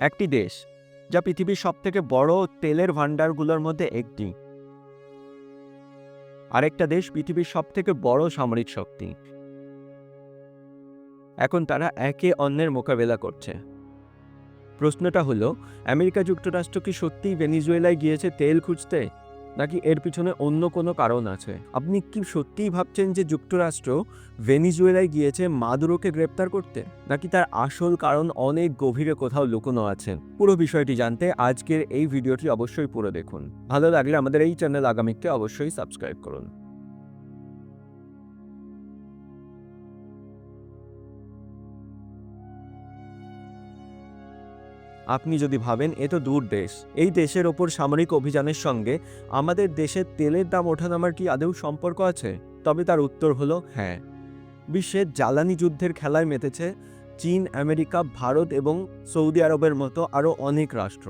একটি দেশ, যা পৃথিবীর সবথেকে বড় তেলের ভাণ্ডারগুলোর মধ্যে একটি। আরেকটা দেশ পৃথিবীর সবথেকে বড় সামরিক শক্তি। এখন তারা একে অন্যের মোকাবেলা করছে। প্রশ্নটা হলো, আমেরিকা যুক্তরাষ্ট্র কি সত্যিই ভেনিজুয়েলায় গিয়েছে তেল খুঁজতে? নাকি এর পিছনে অন্য কোনো কারণ আছে? আপনি কি সত্যিই ভাবছেন যে যুক্তরাষ্ট্র ভেনিজুয়েলায় গিয়েছে মাদুরোকে গ্রেপ্তার করতে? নাকি তার আসল কারণ অনেক গভীরে কোথাও লুকোনো আছে? পুরো বিষয়টি জানতে আজকের এই ভিডিওটি অবশ্যই পুরো দেখুন। ভালো লাগলে আমাদের এই চ্যানেল আগামীকে অবশ্যই সাবস্ক্রাইব করুন। আপনি যদি ভাবেন, এ তো দূর দেশ। এই দেশের ওপর সামরিক অভিযানের সঙ্গে আমাদের দেশের তেলের দাম ওঠানামার কি আদৌ সম্পর্ক আছে? তবে তার উত্তর হলো হ্যাঁ। বিশ্বের জ্বালানি যুদ্ধের খেলায় মেতেছে চীন, আমেরিকা, ভারত এবং সৌদি আরবের মতো আরও অনেক রাষ্ট্র।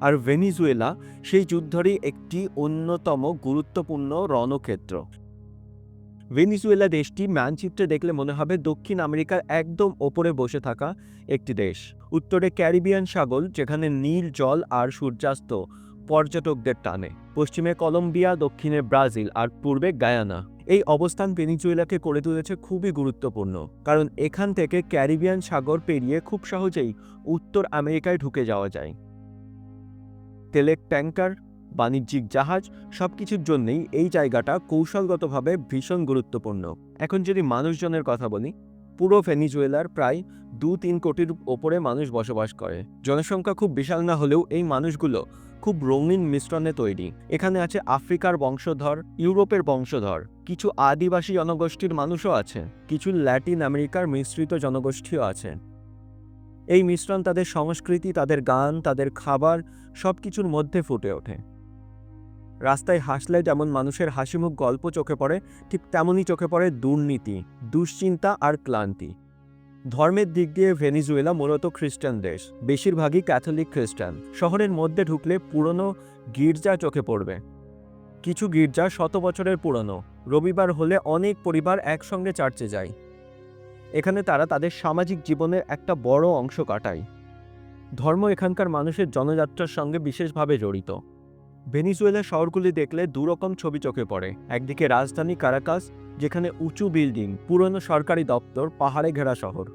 আর ভেনিজুয়েলা সেই যুদ্ধরই একটি অন্যতম গুরুত্বপূর্ণ রণক্ষেত্র। ভেনিজুয়েলা দেশটি মানচিত্রে দেখলে মনে হবে দক্ষিণ আমেরিকার একদম ওপরে বসে থাকা একটি দেশ। উত্তরে ক্যারিবিয়ান সাগর, যেখানে নীল জল আর সূর্যাস্ত পর্যটকদের টানে। পশ্চিমে কলম্বিয়া, দক্ষিণে ব্রাজিল আর পূর্বে গায়ানা। এই অবস্থান ভেনিজুয়েলাকে করে তুলেছে খুবই গুরুত্বপূর্ণ, কারণ এখান থেকে ক্যারিবিয়ান সাগর পেরিয়ে খুব সহজেই উত্তর আমেরিকায় ঢুকে যাওয়া যায়। তেলের ট্যাঙ্কার বাণিজ্যিক জাহাজ, সবকিছুর জন্যই এই জায়গাটা কৌশলগতভাবে ভীষণ গুরুত্বপূর্ণ। এখন যদি মানুষজনের কথা বলি, পুরো ভেনিজুয়েলার প্রায় দু তিন কোটির ওপরে মানুষ বসবাস করে। জনসংখ্যা খুব বিশাল না হলেও এই মানুষগুলো খুব রঙিন মিশ্রণে তৈরি। এখানে আছে আফ্রিকার বংশধর, ইউরোপের বংশধর, কিছু আদিবাসী জনগোষ্ঠীর মানুষও আছে, কিছু ল্যাটিন আমেরিকার মিশ্রিত জনগোষ্ঠীও আছে। এই মিশ্রণ তাদের সংস্কৃতি, তাদের গান, তাদের খাবার সব কিছুর মধ্যে ফুটে ওঠে। রাস্তায় হাসলে যেমন মানুষের হাসিমুখ গল্প চোখে পড়ে, ঠিক তেমনই চোখে পড়ে দুর্নীতি, দুশ্চিন্তা আর ক্লান্তি। ধর্মের দিক দিয়ে ভেনিজুয়েলা মূলত খ্রিস্টান দেশ, বেশিরভাগই ক্যাথলিক খ্রিস্টান। শহরের মধ্যে ঢুকলে পুরনো গির্জা চোখে পড়বে। কিছু গির্জা শত বছরের পুরনো, রবিবার হলে অনেক পরিবার একসঙ্গে চার্চে যায়। এখানে তারা তাদের সামাজিক জীবনের একটা বড় অংশ কাটায়। ধর্ম এখানকার মানুষের জনযাত্রার সঙ্গে বিশেষভাবে জড়িত। ভেনিজুয়েলা শহরগুলি দেখলে দুরকম ছবি চোখে পড়ে। একদিকে রাজধানী কারাকাস, যেখানে উঁচু বিল্ডিং, পুরনো সরকারি দপ্তর, পাহাড়ে ঘেরা শহর।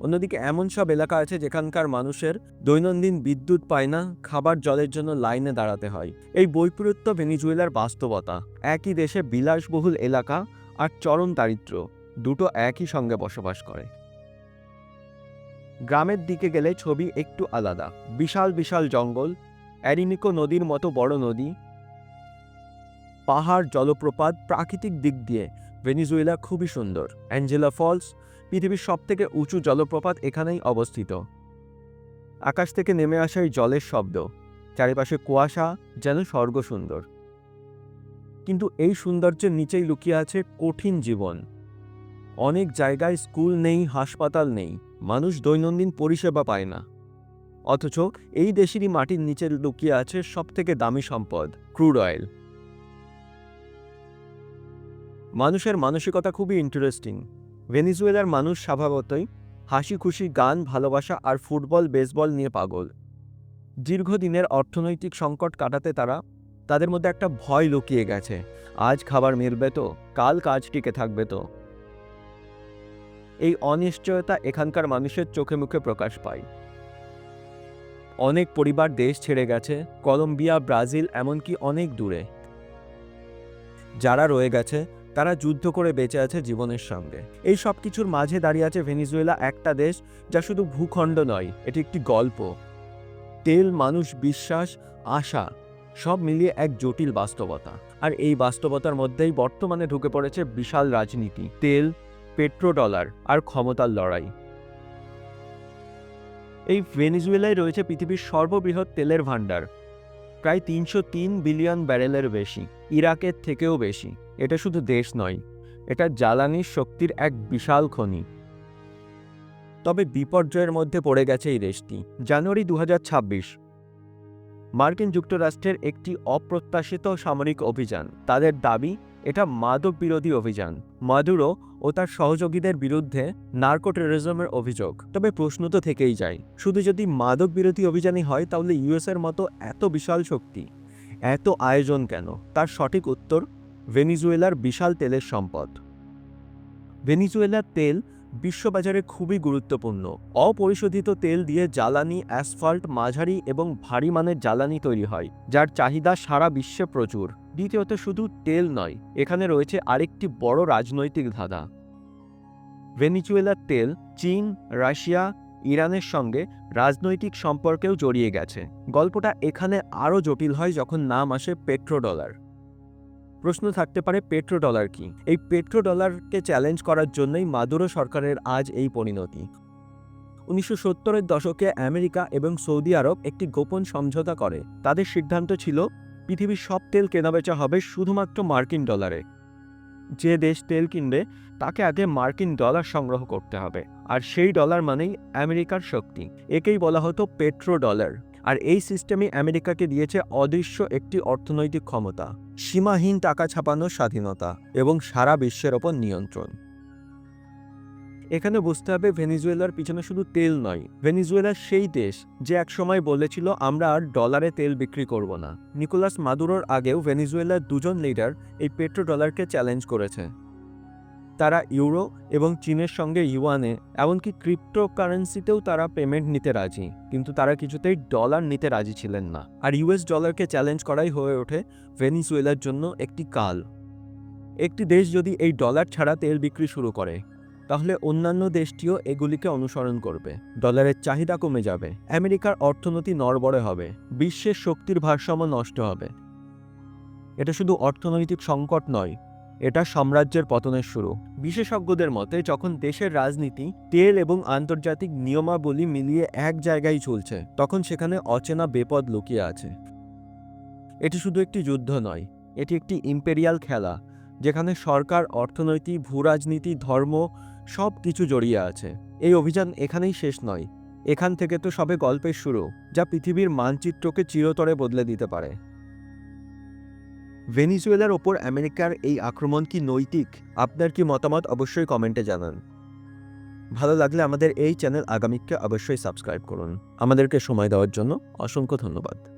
অন্যদিকে এমন সব এলাকা আছে যেখানকার মানুষের দৈনন্দিন বিদ্যুৎ পায় না, খাবার জলের জন্য লাইনে দাঁড়াতে হয়। এই বৈপরীত্য ভেনিজুয়েলার বাস্তবতা। একই দেশে বিলাসবহুল এলাকা আর চরম দারিদ্র্য, দুটো একই সঙ্গে বসবাস করে। গ্রামের দিকে গেলে ছবি একটু আলাদা। বিশাল বিশাল জঙ্গল, অ্যারিনিকো নদীর মতো বড় নদী, পাহাড়, জলপ্রপাত, প্রাকৃতিক দিক দিয়ে ভেনিজুয়েলা খুবই সুন্দর। অ্যাঞ্জেলা ফলস, পৃথিবীর সবথেকে উঁচু জলপ্রপাত এখানেই অবস্থিত। আকাশ থেকে নেমে আসা এই জলের শব্দ, চারিপাশে কুয়াশা যেন স্বর্গ সুন্দর। কিন্তু এই সৌন্দর্যের নিচেই লুকিয়ে আছে কঠিন জীবন। অনেক জায়গায় স্কুল নেই, হাসপাতাল নেই। মানুষ দৈনন্দিন পরিষেবা পায় না। অথচ এই দেশেরই মাটির নিচে লুকিয়ে আছে সবথেকে দামি সম্পদ, ক্রুড অয়েল। মানুষের মানসিকতা খুবই ইন্টারেস্টিং ভেনিজুয়েলার মানুষ স্বভাবতই হাসি, খুশি, গান, ভালোবাসা আর ফুটবল, বেসবল নিয়ে পাগল। দীর্ঘদিনের অর্থনৈতিক সংকট কাটাতে তারা তাদের মধ্যে একটা ভয় লুকিয়ে গেছে। আজ খাবার মিলবে তো, কাল কাজ টিকে থাকবে তো। এই অনিশ্চয়তা এখানকার মানুষের চোখে মুখে প্রকাশ পায়। অনেক পরিবার দেশ ছেড়ে গেছে, কলম্বিয়া, ব্রাজিল, এমনকি অনেক দূরে। যারা রয়ে গেছে, তারা যুদ্ধ করে বেঁচে আছে জীবনের সঙ্গে। এই সব কিছুর মাঝে দাঁড়িয়ে আছে ভেনিজুয়েলা একটা দেশ যা শুধু ভূখণ্ড নয়, এটি একটি গল্প। তেল, মানুষ, বিশ্বাস, আশা, সব মিলিয়ে এক জটিল বাস্তবতা। আর এই বাস্তবতার মধ্যেই বর্তমানে ঢুকে পড়েছে বিশাল রাজনীতি। তেল পেট্রোডলার আর ক্ষমতার লড়াই। এই ভেনিজুয়েলায় রয়েছে পৃথিবীর সর্ববৃহৎ তেলের ভাণ্ডার। প্রায় তিনশো তিন বিলিয়ন ব্যারেলের বেশি, ইরাকের থেকেও বেশি। এটা শুধু দেশ নয়, এটা জ্বালানি শক্তির এক বিশাল খনি। তবে বিপর্যয়ের মধ্যে পড়ে গেছে এই দেশটি। জানুয়ারি দু হাজার ছাব্বিশ, মার্কিন যুক্তরাষ্ট্রের একটি অপ্রত্যাশিত সামরিক অভিযান। তাদের দাবি এটা মাদক বিরোধী অভিযান। মাদুরো ও তার সহযোগীদের বিরুদ্ধে নার্কো টেরোরিজমের অভিযোগ। তবে প্রশ্ন তো থেকেই যায়, শুধু যদি মাদক বিরোধী অভিযানই হয়, তাহলে ইউএসের মতো এত বিশাল শক্তি, এত আয়োজন কেন? তার সঠিক উত্তর, ভেনিজুয়েলার বিশাল তেলের সম্পদ। ভেনিজুয়েলার তেল বিশ্ববাজারে খুবই গুরুত্বপূর্ণ। অপরিশোধিত তেল দিয়ে জ্বালানি, অ্যাসফল্ট, মাঝারি এবং ভারী মানের জ্বালানি তৈরি হয়, যার চাহিদা সারা বিশ্বে প্রচুর। দ্বিতীয়ত শুধু তেল নয়, এখানে রয়েছে আরেকটি বড় রাজনৈতিক ধাঁধা। ভেনিজুয়েলার তেল চীন, রাশিয়া, ইরানের সঙ্গে রাজনৈতিক সম্পর্কেও জড়িয়ে গেছে। গল্পটা এখানে আরও জটিল হয় যখন নাম আসে পেট্রোডলার। প্রশ্ন থাকতে পারে পেট্রোডলার কি? এই পেট্রোডলারকে চ্যালেঞ্জ করার জন্যই মাদুরো সরকারের আজ এই পরিণতি। উনিশশো সত্তরের দশকে আমেরিকা এবং সৌদি আরব একটি গোপন সমঝোতা করে। তাদের সিদ্ধান্ত ছিল পৃথিবীর সব তেল কেনাবেচা হবে শুধুমাত্র মার্কিন ডলারে। যে দেশ তেল কিনবে, তাকে আগে মার্কিন ডলার সংগ্রহ করতে হবে, আর সেই ডলার মানেই আমেরিকার শক্তি। একেই বলা হতো পেট্রো ডলার আর এই সিস্টেমে আমেরিকাকে দিয়েছে অদৃশ্য একটি অর্থনৈতিক ক্ষমতা। সীমাহীন টাকা ছাপানোর স্বাধীনতা এবং সারা বিশ্বের ওপর নিয়ন্ত্রণ। এখানে বুঝতে হবে ভেনিজুয়েলার পিছনে শুধু তেল নয়। ভেনিজুয়েলা সেই দেশ যে একসময় বলেছিল, আমরা আর ডলারে তেল বিক্রি করব না। নিকোলাস মাদুরোর আগেও ভেনিজুয়েলার দুজন লিডার এই পেট্রো ডলারকে চ্যালেঞ্জ করেছে। তারা ইউরো এবং চীনের সঙ্গে ইউয়ানে, এমনকি ক্রিপ্টো কারেন্সিতেও তারা পেমেন্ট নিতে রাজি, কিন্তু তারা কিছুতেই ডলার নিতে রাজি ছিলেন না। আর ইউএস ডলারকে চ্যালেঞ্জ করাই হয়ে ওঠে ভেনিজুয়েলার জন্য একটি কাল। একটি দেশ যদি এই ডলার ছাড়া তেল বিক্রি শুরু করে তাহলে অন্যান্য দেশটিও এগুলিকে অনুসরণ করবে। ডলারের চাহিদা কমে যাবে। আমেরিকার অর্থনীতি নড়বড়ে হবে। বিশ্বের শক্তির ভারসাম্য নষ্ট হবে। এটা শুধু অর্থনৈতিক সংকট নয়, এটা সাম্রাজ্যের পতনের শুরু। বিশেষজ্ঞদের মতে, যখন দেশের রাজনীতি, তেল এবং আন্তর্জাতিক নিয়মাবলী মিলিয়ে এক জায়গায় চলছে, তখন সেখানে অচেনা বেপদ লুকিয়ে আছে। এটি শুধু একটি যুদ্ধ নয়, এটি একটি ইম্পেরিয়াল খেলা, যেখানে সরকার অর্থনৈতিক ভূরাজনীতি, ধর্ম সব কিছু জড়িয়ে আছে। এই অভিযান এখানেই শেষ নয়। এখান থেকে তো সবে গল্পের শুরু, যা পৃথিবীর মানচিত্রকে চিরতরে বদলে দিতে পারে। ভেনিজুয়েলার ওপর আমেরিকার এই আক্রমণ কি নৈতিক? আপনার কি মতামত অবশ্যই কমেন্টে জানান। ভালো লাগলে আমাদের এই চ্যানেল আগামীকে অবশ্যই সাবস্ক্রাইব করুন। আমাদেরকে সময় দেওয়ার জন্য অসংখ্য ধন্যবাদ।